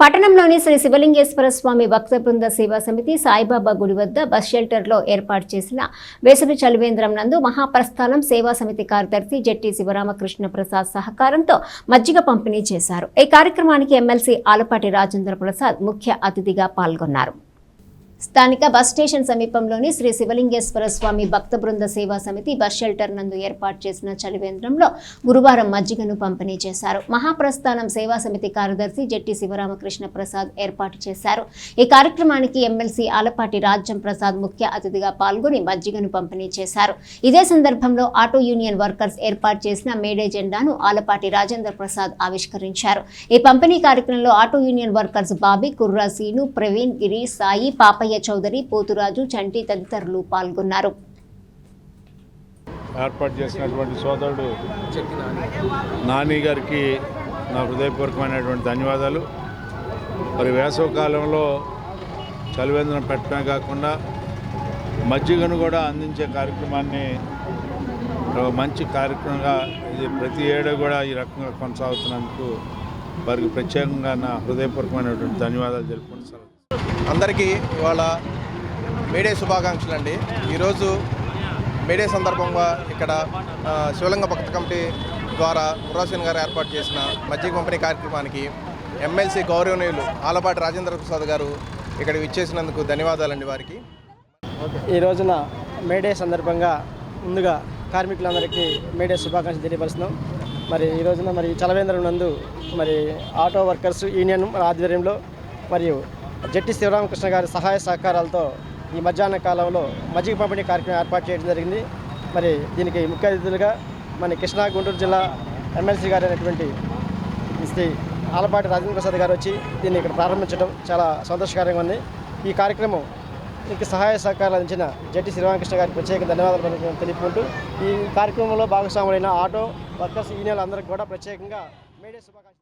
పట్టణంలోని శ్రీ శివలింగేశ్వర స్వామి భక్త బృంద సేవా సమితి సాయిబాబా గుడి వద్ద బస్ షెల్టర్లో ఏర్పాటు చేసిన వేసవి చలివేంద్రం నందు మహాప్రస్థానం సేవా సమితి కార్యదర్శి జట్టి శివరామకృష్ణ ప్రసాద్ సహకారంతో మజ్జిగ పంపిణీ చేశారు. ఈ కార్యక్రమానికి ఎమ్మెల్సీ ఆలపాటి రాజేంద్ర ప్రసాద్ ముఖ్య అతిథిగా పాల్గొన్నారు. స్థానిక బస్ స్టేషన్ సమీపంలోని శ్రీ శివలింగేశ్వర స్వామి భక్త బృంద సేవా సమితి బస్ షెల్టర్ నందు ఏర్పాటు చేసిన చలివేంద్రంలో గురువారం మజ్జిగను పంపిణీ చేశారు. మహాప్రస్థానం సేవా సమితి కార్యదర్శి జట్టి శివరామకృష్ణ ప్రసాద్ ఏర్పాటు చేశారు. ఈ కార్యక్రమానికి ఎమ్మెల్సీ ఆలపాటి రాజ్యం ప్రసాద్ ముఖ్య అతిథిగా పాల్గొని మజ్జిగను పంపిణీ చేశారు. ఇదే సందర్భంలో ఆటో యూనియన్ వర్కర్స్ ఏర్పాటు చేసిన మేడే జెండాను ఆలపాటి రాజేంద్ర ప్రసాద్ ఆవిష్కరించారు. ఈ పంపిణీ కార్యక్రమంలో auto union workers Bobby Kurra Seenu Praveen Giri Sai Papaiah Chowdary Poturaju Chanti తదితరులు పాల్గొన్నారు. ఏర్పాటు చేసినటువంటి సోదరుడు నాని. గారికి నా హృదయపూర్వకమైనటువంటి ధన్యవాదాలు. మరి వేసవి కాలంలో చలివేంద్రం పెట్టడమే కాకుండా మజ్జిగను కూడా అందించే కార్యక్రమాన్ని ఒక మంచి కార్యక్రమంగా ఇది ప్రతి ఏడు కూడా ఈ రకంగా కొనసాగుతున్నందుకు వారికి ప్రత్యేకంగా నా హృదయపూర్వకమైనటువంటి ధన్యవాదాలు తెలుపుకుంటున్నాను అందరికీ ఇవాళ మేడే శుభాకాంక్షలు అండి. ఈరోజు మేడే సందర్భంగా ఇక్కడ శివలింగ భక్త కమిటీ ద్వారా మురాసేన్ గారు ఏర్పాటు చేసిన మజ్జిగ పంపిణీ కార్యక్రమానికి ఎమ్మెల్సీ గౌరవనీయులు ఆలపాటి రాజేంద్ర ప్రసాద్ గారు ఇక్కడికి ఇచ్చేసినందుకు ధన్యవాదాలండి వారికి. ఈ రోజున మేడే సందర్భంగా ముందుగా కార్మికులందరికీ మేడే శుభాకాంక్షలు తెలియపరుస్తున్నాం. మరి ఈ రోజున మరి చలవేంద్రం నందు మరి ఆటో వర్కర్స్ యూనియన్ ఆధ్వర్యంలో మరియు జట్టి శివరామకృష్ణ గారి సహాయ సహకారాలతో ఈ మధ్యాహ్న కాలంలో మజ్జిగ పంపిణీ కార్యక్రమం ఏర్పాటు చేయడం జరిగింది. మరి దీనికి ముఖ్య అతిథులుగా మన కృష్ణా గుంటూరు జిల్లా ఎమ్మెల్సీ గారు అయినటువంటి శ్రీ ఆలపాటి రాజేంద్ర ప్రసాద్ గారు వచ్చి దీన్ని ఇక్కడ ప్రారంభించడం చాలా సంతోషకరంగా ఉంది. ఈ కార్యక్రమం దీనికి సహాయ సహకారాలు అందించిన జట్టి శ్రీరామకృష్ణ గారికి ప్రత్యేక ధన్యవాదాలు తెలుపుకుంటూ ఈ కార్యక్రమంలో భాగస్వాములైన ఆటో వర్కర్స్ యూనియన్లు అందరికీ కూడా ప్రత్యేకంగా మేడే శుభాకాంక్షలు